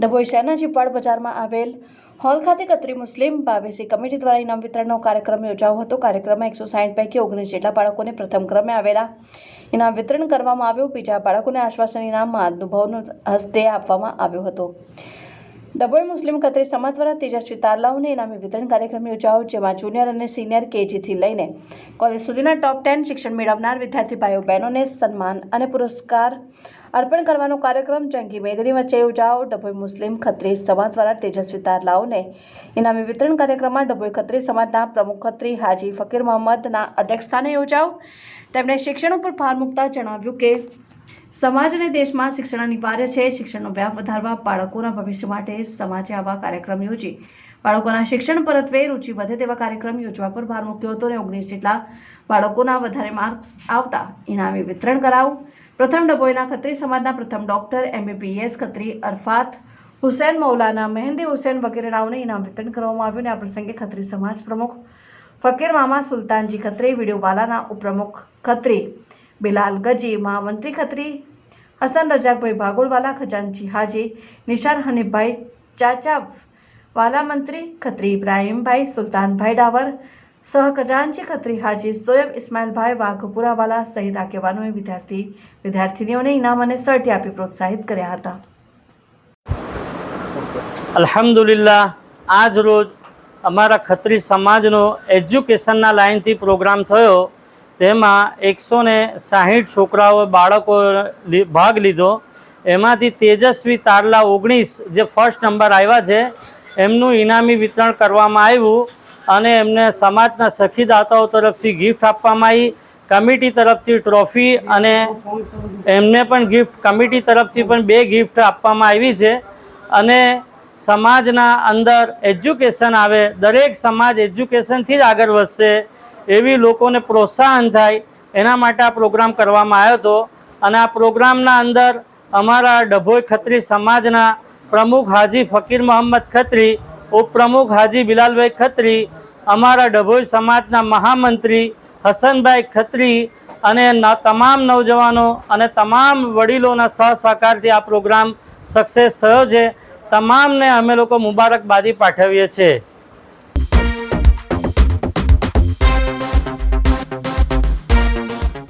ડભોઈ શહેરના ચીપાડ બજારમાં આવેલ હોલ ખાતે કતરી મુસ્લિમ બાવેસી કમિટી દ્વારા ઇનામ વિતરણનો કાર્યક્રમ યોજાયો હતો. કાર્યક્રમમાં એકસો સાઠ પૈકી ઓગણીસ જેટલા બાળકોને પ્રથમ ક્રમે આવેલા ઇનામ વિતરણ કરવામાં આવ્યું. બીજા બાળકોને આશ્વાસન ઇનામમાં અનુભવનો હસ્તે આપવામાં આવ્યો હતો. ડભોઈ મુસ્લિમ ખત્રી સમાજ દ્વારા તેજસ્વી તારલાઓને ઇનામી વિતરણ કાર્યક્રમ યોજાયો, જેમાં જુનિયર અને સિનિયર કેજીથી લઈને કોલેજ સુધીના ટોપ ટેન શિક્ષણ મેળવનાર વિદ્યાર્થી ભાઈઓ, બહેનોને સન્માન અને પુરસ્કાર અર્પણ કરવાનો કાર્યક્રમ જંગી મેદની વચ્ચે યોજાયો. ડભોઈ મુસ્લિમ ખત્રી સમાજ દ્વારા તેજસ્વી તારલાઓને ઇનામી વિતરણ કાર્યક્રમમાં ડભોઈ ખત્રી સમાજના પ્રમુખ ખત્રી હાજી ફકીર મોહમ્મદના અધ્યક્ષસ્થાને યોજાયો. તેમણે શિક્ષણ ઉપર ભાર મૂકતા જણાવ્યું કે સમાજ અને દેશમાં શિક્ષણ અનિવાર્ય છે. શિક્ષણનો વ્યાપ વધારવા બાળકોના ભવિષ્ય માટે સમાજે આવા કાર્યક્રમ યોજી. બાળકોના શિક્ષણ પરત્વે રૂચિ વધે તેવા કાર્યક્રમ યોજવા પર ભાર મૂક્યો હતો અને ઓગણીસ જેટલા બાળકોના વધારે માર્ક્સ આવતા ઇનામી વિતરણ કરાવું. પ્રથમ ડભોઈના ખત્રી સમાજના પ્રથમ ડોક્ટર, એમબીબીએસ ખત્રી અરફાત હુસેન, મૌલાના મહેંદી હુસેન વગેરેનાઓને ઇનામ વિતરણ કરવામાં આવ્યું અને આ પ્રસંગે ખત્રી સમાજ પ્રમુખ ફકીર મામા સુલતાનજી ખત્રી, વિડીયોવાલાના ઉપપ્રમુખ ખત્રી. બિલાલ ગજી મહામંત્રી ખત્રી હસન રજાકભાઈ ભાગોળવાલા ખજાનચી હાજી નિશાન હનીફભાઈ ચાચા વાલા મંત્રી ખત્રી ઇબ્રાહીમભાઈ સુલતાનભાઈ ડાવર સહ ખજાનચી ખત્રી હાજી સોયબ ઇસ્માઇલભાઈ વાઘપુરાવાલા સહિત આગેવાનોએ વિદ્યાર્થી વિદ્યાર્થીનીઓને ઇનામ અને સર્ટી આપી પ્રોત્સાહિત કર્યા હતા અલ્હમ્દુલિલ્લાહ આજ રોજ અમારા ખત્રી સમાજનો એજ્યુકેશનના લાઇનથી પ્રોગ્રામ થયો તેમાં એકસો ને સાહીઠ છોકરાઓ બાળકો લી- ભાગ લીધો. એમાંથી તેજસ્વી તારલા ઓગણીસ જે ફર્સ્ટ નંબર આવ્યા છે, એમનું ઇનામી વિતરણ કરવામાં આવ્યું અને એમને સમાજના સખીદાતાઓ તરફથી ગિફ્ટ આપવામાં આવી, કમિટી તરફથી ટ્રોફી અને એમને પણ ગિફ્ટ કમિટી તરફથી પણ બે ગિફ્ટ આપવામાં આવી છે. અને સમાજના અંદર એજ્યુકેશન આવે, દરેક સમાજ એજ્યુકેશનથી જ આગળ વધશે. એવી લોકોને પ્રોત્સાહન થાય, એના માટે આ પ્રોગ્રામ કરવામાં આવ્યો હતો. અને આ પ્રોગ્રામના અંદર અમારા ડભોઈ ખત્રી સમાજના પ્રમુખ હાજી ફકીર મોહમ્મદ ખત્રી, ઉપપ્રમુખ હાજી બિલાલભાઈ ખત્રી, અમારા ડભોઈ સમાજના મહામંત્રી હસનભાઈ ખત્રી અને તમામ નવજવાનો અને તમામ વડીલોના સહસહકારથી આ પ્રોગ્રામ સક્સેસ થયો છે. તમામને અમે લોકો મુબારકબાદી પાઠવીએ છીએ.